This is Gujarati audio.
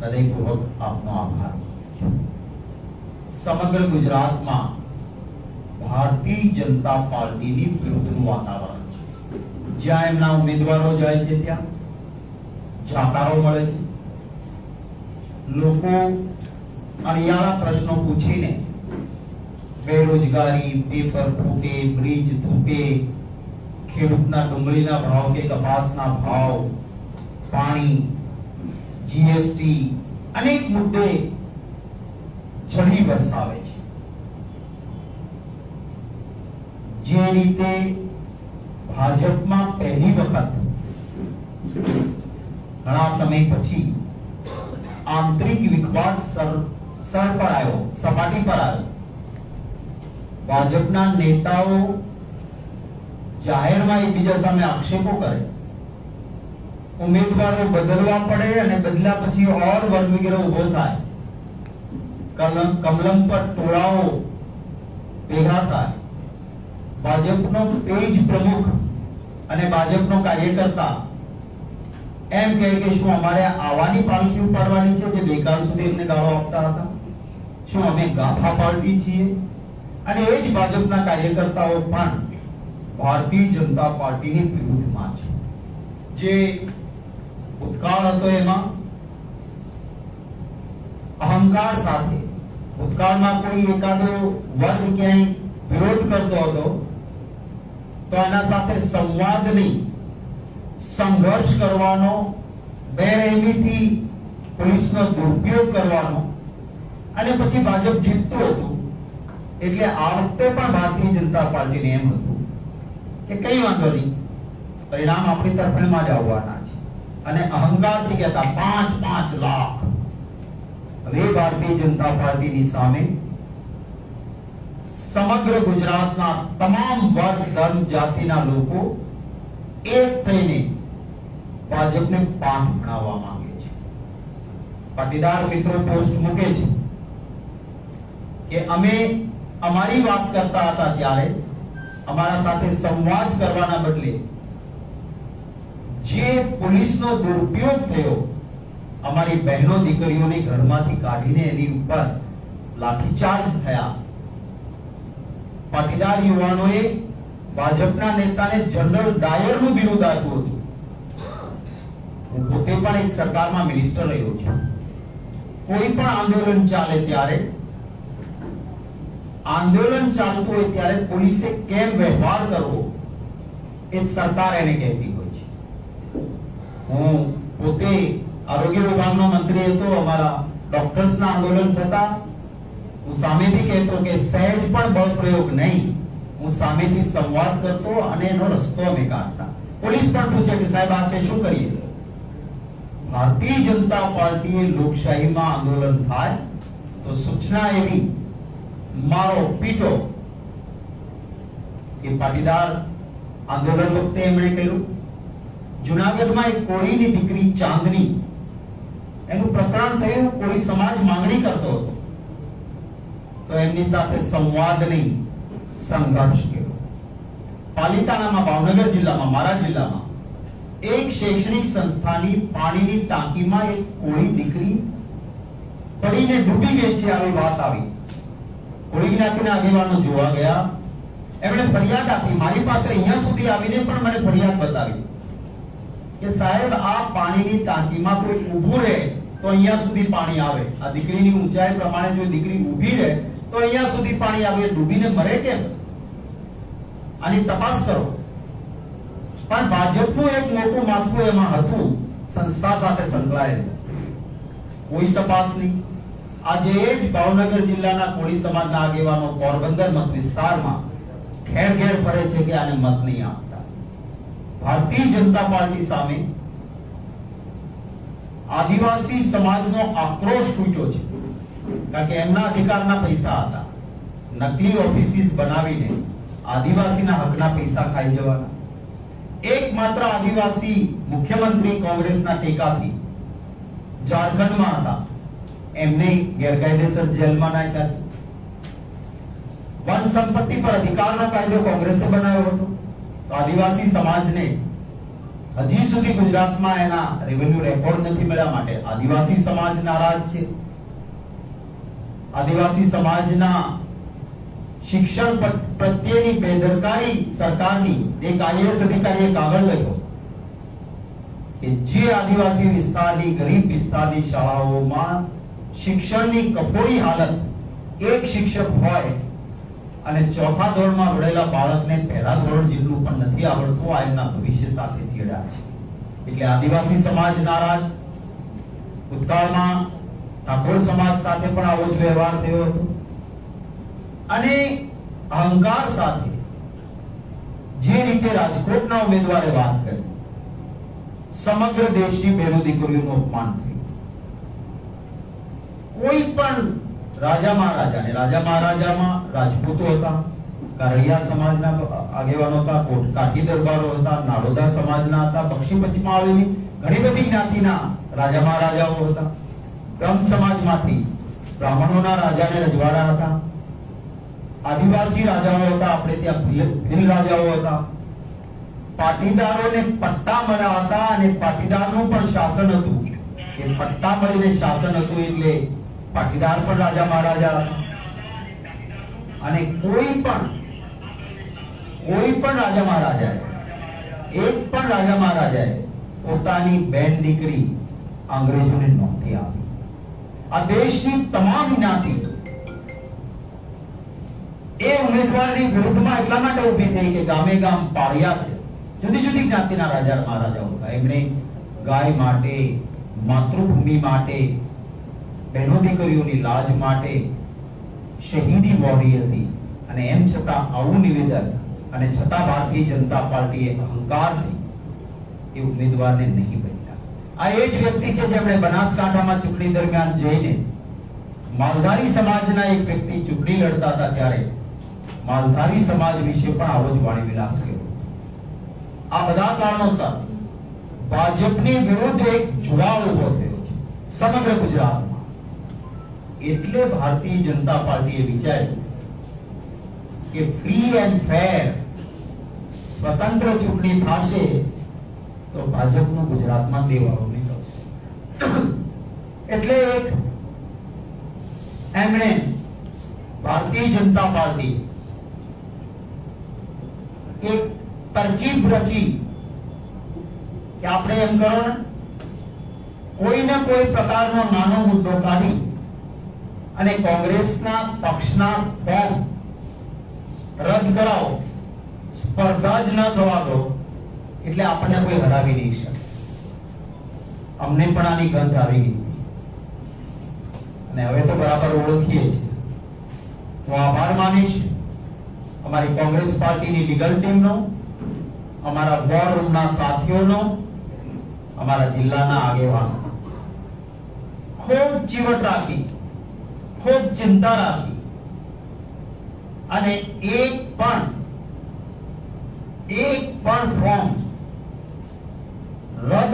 હૃદયપૂર્વક આપનો આભાર સમગ્ર ગુજરાતમાં ભારતીય જનતા પાર્ટીની વિરુદ્ધનું વાતાવરણ છે જ્યાં એમના ઉમેદવારો જાય છે ત્યાં જાકારો મળે છે। લોકો અણિયાળા પ્રશ્નો પૂછીને બેરોજગારી, પેપર ફૂટે, બ્રિજ તૂટે, ખેડૂતના ડુંગળીના ભાવ કે કપાસના ભાવ, પાણી જીએસટી અનેક મુદ્દે ઝડી વરસાવે છે. જે રીતે ભાજપમાં પહેલી વખત ઘણા સમય પછી આંતરિક વિખવાદ સર સર પર આવ્યો, સપાટી પર આવ્યો. ભાજપના નેતાઓ જાહેરમાં એકબીજા સામે આક્ષેપો કરે. ઉમેદવારો બદલવા પડે અને બદલા પછી ઓર વર્ગ વગેરે ઊભો થાય. કલમ કમલમ પર ટોળાઓ ભેગા થાય. ભાજપનો પેજ પ્રમુખ અને ભાજપનો કાર્યકર્તા એમ કહે કે શું અમારે આવાની પાલખી ઉપાડવાની છે જે ગઈકાલ સુધી એમને ગાળો આપતા હતા? શું અમે ગાફા પાર્ટી છીએ? અને એ જ ભાજપના કાર્યકર્તાઓ પણ ભારતીય જનતા પાર્ટીની વિરુદ્ધમાં છે. જે ભૂતકાળ હતો એમાં. અહંકાર સાથે. ભૂતકાળમાં કોઈ એકાદો વર્ગ ક્યાંય વિરોધ કરતો હતો, તો એના સાથે સંવાદ નહીં. સંઘર્ષ કરવાનો બેરહેમીથી પોલીસનો દુરુપયોગ કરવાનો, અને પછી ભાજપ જીતતું હતું. એટલે આ વખતે પણ ભારતીય જનતા પાર્ટીને એમ હતું કે કઈ વાંધો નહીં. પરિણામ આપણી તરફેણમાં જ આવવાના અને અહંકારથી કહેતા, પાંચ પાંચ લાખ. હવે ભારતીય જનતા પાર્ટીની સામે સમગ્ર ગુજરાતના તમામ વર્ગ ધર્મ જાતિના લોકો એક થઈને ભાજપને પાન ભણાવવા માંગે છે. પાટીદાર મિત્રો પોસ્ટ મૂકે છે કે અમે અમારી વાત કરતા હતા ત્યારે અમારા સાથે સંવાદ કરવાના બદલે જે પોલીસનો દુરુપયોગ થયો, અમારી બહેનો દીકરીઓને ઘરમાંથી કાઢીને એની ઉપર લાઠીચાર્જ થયા. પાટીદાર યુવાનોએ ભાજપના નેતાને જનરલ ડાયરનું બિરુદ આપ્યું હતું. હું પોતે પણ એક સરકારમાં મિનિસ્ટર રહ્યો છું. કોઈ પણ આંદોલન ચાલે ત્યારે, આંદોલન ચાલતું હોય ત્યારે પોલીસે કેમ વ્યવહાર કરવો, એ સરકાર એને કહેતી હું પોતે આરોગ્ય વિભાગનો મંત્રી હતો, અમારા ડોક્ટર્સના આંદોલન થતા. હું સામેથી કહેતો કે સહેજ પણ બળ પ્રયોગ નહીં. હું સામેથી સંવાદ કરતો અને એનો રસ્તો અમે કાઢતા. પોલીસ પણ પૂછે કે સાહેબ, આ છે, શું કરીએ? ભારતીય જનતા પાર્ટીએ લોકશાહીમાં આંદોલન થાય તો સૂચના એવી, મારો પીટો એ પાટીદાર આંદોલન વખતે એમણે કહ્યું જુનાગઢમાં એક કોળીની દીકરી ચાંદની, એનું પ્રકરણ થયું, કોળી સમાજ માંગણી કરતો હતો. તો એમની સાથે સંવાદ નહીં, સંઘર્ષ કર્યો. પાલિતાણામાં ભાવનગર જિલ્લામાં, મારા જિલ્લામાં, એક શૈક્ષણિક સંસ્થાની પાણીની ટાંકીમાં એક કોળી દીકરી પડીને ડૂબી ગઈ છે, આવી વાત આવી. કોળી જ્ઞાતિના આગેવાનો જોવા ગયા. એમણે ફરિયાદ આપી. મારી પાસે અહીંયા સુધી આવીને પણ મને ફરિયાદ બતાવી. કે સાહેબ, આ પાણીની ટાંકીમાં કોઈ ઊભું રહે તો અહીંયા સુધી પાણી આવે. આ દીકરીની ઊંચાઈ પ્રમાણે જો દીકરી ઊભી રહે તો અહીંયા સુધી પાણી આવે. ડૂબીને મરે કેમ? આની તપાસ કરો. પણ ભાજપનું એક મોટું માથું એમાં હતું, સંસ્થા સાથે સંકળાયેલું. કોઈ તપાસ નહીં. આજે એ જ ભાવનગર જિલ્લાના કોળી સમાજના આગેવાનો પોરબંદર મત વિસ્તારમાં ઘેર ઘેર ફરે છે કે આને મત નહીં આપતા ભારતીય જનતા પાર્ટી સામે આદિવાસી સમાજનો આક્રોશ ફૂટ્યો છે. કારણ કે એમના અધિકારના પૈસા હતા. નકલી ઓફિસીસ બનાવીને આદિવાસીના હકના પૈસા ખાઈ જવાના. એકમાત્ર આદિવાસી મુખ્યમંત્રી કોંગ્રેસના ટેકાથી ઝારખંડમાં હતા. એમને ગેરકાયદેસર જેલમાં નાખ્યા છે. વન સંપત્તિ પર અધિકારનો કાયદો કોંગ્રેસે બનાવ્યો હતો. આદિવાસી સમાજને હજી સુધી ગુજરાતમાં એના રેવન્યુ રેકોર્ડ નથી મળ્યા માટે. આદિવાસી સમાજ નારાજ છે. આદિવાસી સમાજના શિક્ષણ પ્રત્યેની બેદરકારી સરકારની એક આઈએએસ અધિકારીએ કાગળ લખ્યો કે જે આદિવાસી વિસ્તારની, ગરીબ વિસ્તારની શાળાઓમાં શિક્ષણની કફોડી હાલત એક શિક્ષક હોય અને ચોથા ધોરણમાં ભણેલા બાળકને પહેલા ધોરણ જેટલું પણ નથી આવડતું, આ એમના ભવિષ્ય સાથે ચેડા છે. એટલે આદિવાસી સમાજ નારાજ, ભૂતકાળમાં ઠાકોર સમાજ સાથે પણ આવો જ વ્યવહાર થયો હતો. અને અહંકાર સાથે જે રીતે રાજકોટના ઉમેદવારે વાત કરી, સમગ્ર દેશની બહેનો દીકરીઓનું અપમાન થયું. કોઈ પણ રાજા મહારાજા ને રાજા મહારાજામાં રાજપૂતો હતા કાળિયા સમાજના આગેવાનો હતા કાઠી દરબારો હતા નાડોદા સમાજના હતા, પશ્ચિમ પશ્ચિમમાં આવેલી ઘણી બધી જ્ઞાતિના રાજા મહારાજાઓ હતા. બ્રહ્મ સમાજમાંથી બ્રાહ્મણોના રાજા ને રજવાડા હતા. આદિવાસી રાજાઓ હતા, આપણે ત્યાં ભીલ રાજાઓ હતા. પાટીદારોને પટ્ટા મળ્યા હતા અને પાટીદારનું પણ શાસન હતું. એ પટ્ટા મળીને શાસન હતું એટલે પાટીદાર પણ રાજા મહારાજા અને કોઈ પણ કોઈ પણ રાજા મહારાજાએ, એક પણ રાજા મહારાજાએ પોતાની બેન દીકરી અંગ્રેજોને નહોતી આપી. આ દેશની તમામ જ્ઞાતિ એ ઉમેદવારની વિરુદ્ધમાં એટલા માટે ઊભી થઈ કે ગામે ગામ પાળિયા છે. જુદી જુદી જ્ઞાતિના રાજા મહારાજાઓ હતા એમણે ગાય માટે, માતૃભૂમિ માટે બહેનો દીકરીઓની લાજ માટે શહીદી વોરી હતી અને એમ છતાં આવું નિવેદન અને છતાં ભારતીય જનતા પાર્ટીએ અહંકારથી એ ઉમેદવારને નહીં બન્યા. આ એ જ વ્યક્તિ છે જેમણે બનાસકાંઠામાં ચૂંટણી દરમિયાન જઈને માલધારી સમાજના એક વ્યક્તિ ચૂંટણી લડતા હતા ત્યારે માલધારી સમાજ વિશે પણ આવો જ વાણી વિલાસ કર્યો. આ બધા કારણોસર ભાજપની વિરુદ્ધ એક જુવાળ ઊભો થયો છે. સમગ્ર ગુજરાતમાં એટલે ભારતીય જનતા પાર્ટીએ વિચાર્યું કે ફ્રી એન્ડ ફેર સ્વતંત્ર ચૂંટણી થશે તો ભાજપનું ગુજરાતમાં દેવાળો નીકળશે. એટલે એક એમણે ભારતીય જનતા પાર્ટી એક તરકીબ રચી કે આપણે એમ કરો ને, કોઈને કોઈ પ્રકારનો નાનો મુદ્દો કાઢી અને કોંગ્રેસના પક્ષના ફોર્મ રદ કરાવો. સ્પર્ધા જ ન થવા દો, એટલે આપણને કોઈ હરાવી નહીં શકે. અમને પણ આની ગંધ આવી ગઈ. અને હવે તો બરાબર ઓળખીએ છીએ. હું આભાર માનીશ. અમારી કોંગ્રેસ પાર્ટીની લીગલ ટીમનો, અમારા વોર રૂમના સાથીઓનો, અમારા જિલ્લાના આગેવાનો. ખૂબ ચીવટ રાખી. ખૂબ ચિંતા રાખી. અને એક પણ એક પણ ફોર્મ રદ